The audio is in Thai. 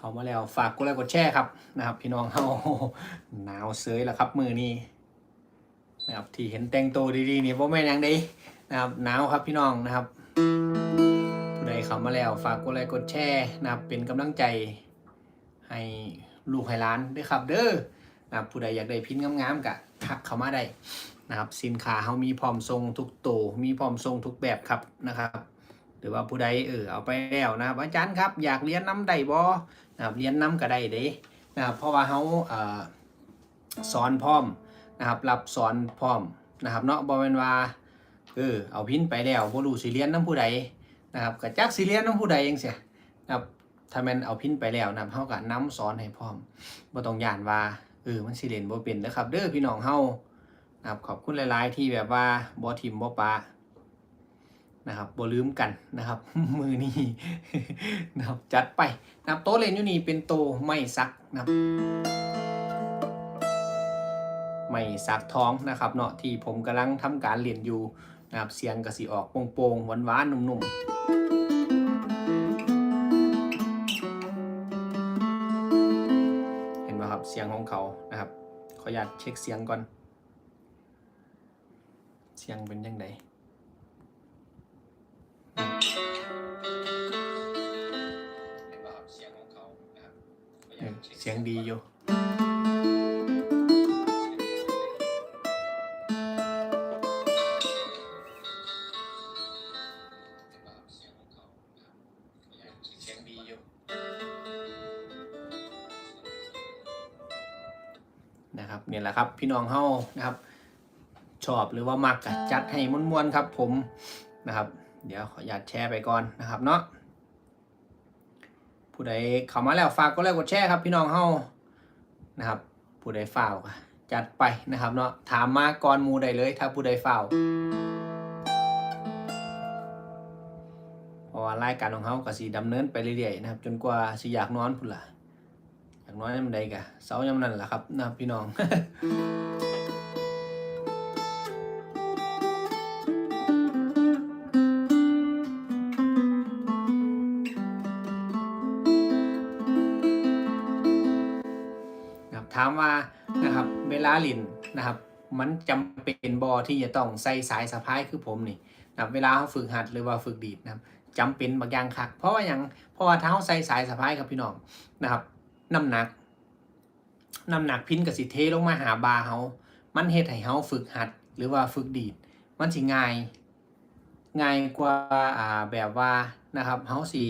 เขามาแล้วฝากกดไลค์กดแชร์ครับนะครับ พี่น้องเฮาหนาวเสยแล้วครับมือนี้นะครับที่เห็นแต่งตัวดีๆนี่บ่แม่นหยังด้นะครับหนาวครับพี่น้องนะครับผู้ใดเข้ามาแล้วฝากกดไลค์กดแชร์นะครับ เป็นกำลังใจให้ลูกให้หล้านด้วยครับ เด้อนะครับผู้ใดอยากได้พินงามๆกะทักเข้ามาได้นะครับ สินค้าเฮามีพร้อมทรงทุกตัวมีพร้อมทรงทุกแบบครับนะครับ หรือว่าผู้ใดเออเอาไปแล้วนะครับอาจารย์ครับอยากเรียนน้ำได้บ่นะครับเรียนน้ำก็ได้เด้นะครับเพราะว่าเขาเอ่อสอนพร้อมนะครับรับสอนพร้อมนะครับเนาะบ่แม่นว่าเออเอาพินไปแล้วบ่รู้สิเรียนน้ำผู้ใดนะครับก็จักสิเรียนน้ำผู้ใดจังซี่นะครับถ้าแม่นเอาพินไปแล้วนะเฮาก็นํสอนให้พร้อมบ่ต้องย่านว่าเออมันสิเรียนบ่เป็นนะครับเด้อพี่น้องเฮานะครับขอบคุณหลาย ๆ ที่แบบว่าบ่ทิมบ่ปา นะครับบ่ลืมกันนะครับ มือนี้นะครับจัดไปนับโต๊ะเลนอยู่นี่เป็นโตไม่ซักนะครับไม่ซักท้องนะครับเนาะที่ผมกำลังทำการเรียนอยู่นะครับเสียงกระสีออกโป่งๆหวานๆนุ่มๆเห็นไหมครับเสียงของเขานะครับ ขออนุญาตเช็คเสียงก่อน เสียงเป็นยังไง งดีอยู่นะครับเนี่ยแหละครับพี่น้องเฮานะครับ ชอบหรือว่ามักจัดให้มวนๆครับผมนะครับ เดี๋ยวขออนุญาตแชร์ไปก่อนนะครับเนาะ ผู้ใดเข้ามาแล้วฝากกดไลค์กดแชร์ครับพี่น้องเฮานะครับ ผู้ใดฝ่าวจัดไปนะครับเนาะถามมาก่อนมูได้เลย ถ้าผู้ใดฝ่าวเพราะว่ารายการของเฮาก็สิดำเนินไปเรื่อยๆนะครับ จนกว่าสิอยากนอนพุ่นล่ะอยากนอนยามใดก็เสาร์ยามนั้นล่ะครับนะครับพี่น้องามว่านะครับเวลาลินนะครับ มันจำเป็นบอที่จะต้องใส่สายสะพายคือผมนี่นะครับเวลาเขาฝึกหัดหรือว่าฝึกดีดนะครับจำเป็นบางอย่างคักเพราะว่าอย่างเพราะว่าถ้าเขาใส่สายสะพายครับพี่น้องนะครับน้ำหนักน้ำหนักพินกับสิเทลงมาหาบาเขามันเฮ็ดให้เขาฝึกหัดหรือว่าฝึกดีด มันสิง่าย ง่ายกว่าอ่าแบบว่านะครับเขาสิ